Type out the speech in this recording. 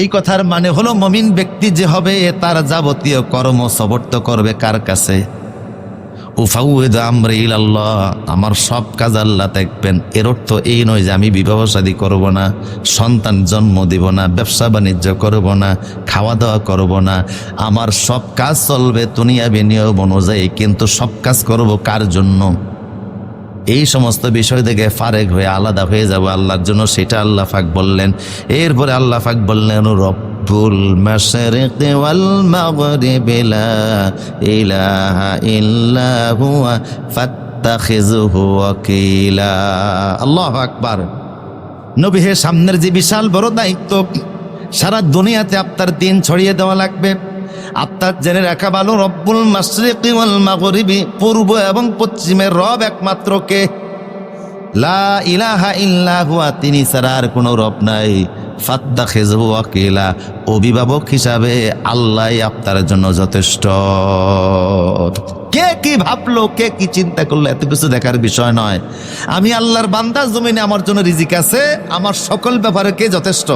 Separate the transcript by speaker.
Speaker 1: এই কথার মানে হলো, মমিন ব্যক্তি যে হবে, এ তার যাবতীয় কর্ম সবর্ত করবে কার কাছে? উফাউদ আমরে আমার সব কাজ আল্লাহ দেখবেন। এর অর্থ এই নয় যে আমি বিবাহ শাদী করব না, সন্তান জন্ম দিব না, ব্যবসা বাণিজ্য করব না খাওয়া দাওয়া করব না। আমার সব কাজ চলবে দুনিয়া বিনিয়োগ অনুযায়ী, কিন্তু সব কাজ করব কার জন্য? এই সমস্ত বিষয় থেকে ফারেক হয়ে আলাদা হয়ে যাব আল্লাহর জন্য, সেটা আল্লাহ ফাক বললেন। এরপরে আল্লাহ ফাক বললেন, রব্বুল ওয়াল আকবার। নবী হে, সামনের যে বিশাল বড় দায়িত্ব, সারা দুনিয়াতে আপনার দিন ছড়িয়ে দেওয়া লাগবে। আপনার জেনে রাখা ভালো, রব্বুল মাশরিকি ওয়াল মাগরিবি, পূর্ব এবং পশ্চিমের রব একমাত্র কে? লা ইলাহা ইল্লা হুয়া, তিনি ছাড়া আর কোনো রব নাই। ফাত্তা খেজবু ওয়াকিলা, অভিভাবক হিসাবে আল্লাহ আপনার জন্য যথেষ্ট। কে কি ভাবলো, কে কি চিন্তা করল, এত কিছু দেখার বিষয় নয়। আমি আল্লাহর বান্দা, জমিনে আমার জন্য রিজিক আছে, আমার সকল ব্যাপারে কে যথেষ্ট?